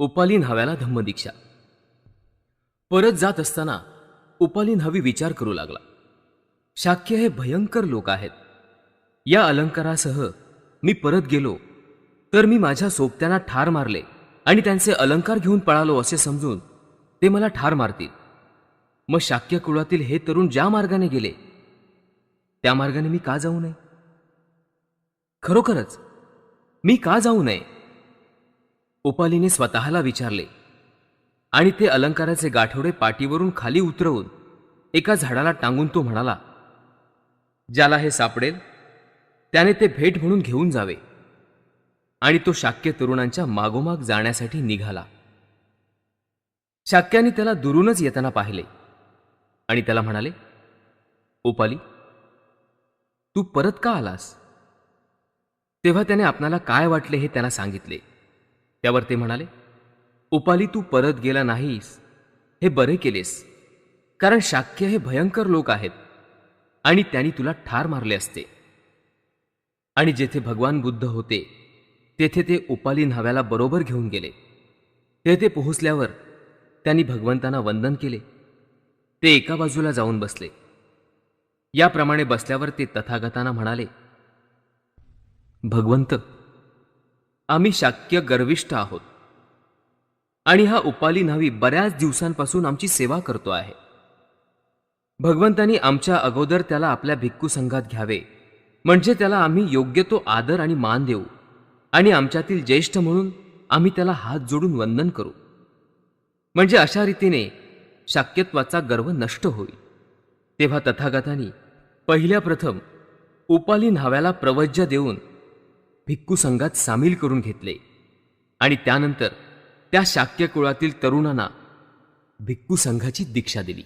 उपालीन हव्याला धम्मदीक्षा. परत जात असताना उपालीन हवी विचार करू लागला. शाक्य हे भयंकर लोक आहेत. या अलंकारासह मी परत गेलो तर मी माझ्या सोबत्यांना ठार मारले आणि त्यांचे अलंकार घेऊन पळालो असे समजून ते मला ठार मारतील. मग शाक्य कुळातील हे तरुण ज्या मार्गाने गेले त्या मार्गाने मी का जाऊ नये? खरोखरच मी का जाऊ नये? उपालीने स्वतःला विचारले. आणि ते अलंकाराचे गाठोडे पाठीवरून खाली उतरवून एका झाडाला टांगून तो म्हणाला ज्याला हे सापडेल त्याने ते भेट म्हणून घेऊन जावे. आणि तो शाक्य तरुणांच्या मागोमाग जाण्यासाठी निघाला. शाक्याने त्याला दुरूनच येताना पाहिले आणि त्याला म्हणाले उपाली तू परत का आलास? तेव्हा त्याने आपणाला काय वाटले हे त्याला सांगितले. त्यावर ते म्हणाले उपाली तू परत गेला नाहीस हे बरे केलेस कारण शाक्य हे भयंकर लोक आहेत आणि त्यांनी तुला ठार मारले असते. आणि जेथे भगवान बुद्ध होते तेथे ते उपाली न्हाव्याला बरोबर घेऊन गेले. तेथे पोहोचल्यावर त्यांनी भगवंतांना वंदन केले. ते एका बाजूला जाऊन बसले. याप्रमाणे बसल्यावर ते तथागतांना म्हणाले भगवंत आम्ही शाक्य गर्विष्ठ आहोत. आणि हा उपाली न्हावी बऱ्याच दिवसांपासून आमची सेवा करतो आहे. भगवंतांनी आमच्या अगोदर त्याला आपल्या भिक्खू संघात घ्यावे. म्हणजे त्याला आम्ही योग्य तो आदर आणि मान देऊ. आणि आमच्यातील ज्येष्ठ म्हणून आम्ही त्याला हात जोडून वंदन करू. म्हणजे अशा रीतीने शाक्यत्वाचा गर्व नष्ट होईल. तेव्हा तथागतांनी पहिल्या प्रथम उपाली न्हाव्याला प्रवज्य देऊन भिक्खू संघात सामील करून घेतले. आणि त्यानंतर त्या शाक्य कुळातील तरुणांना भिक्खू संघाची दीक्षा दिली.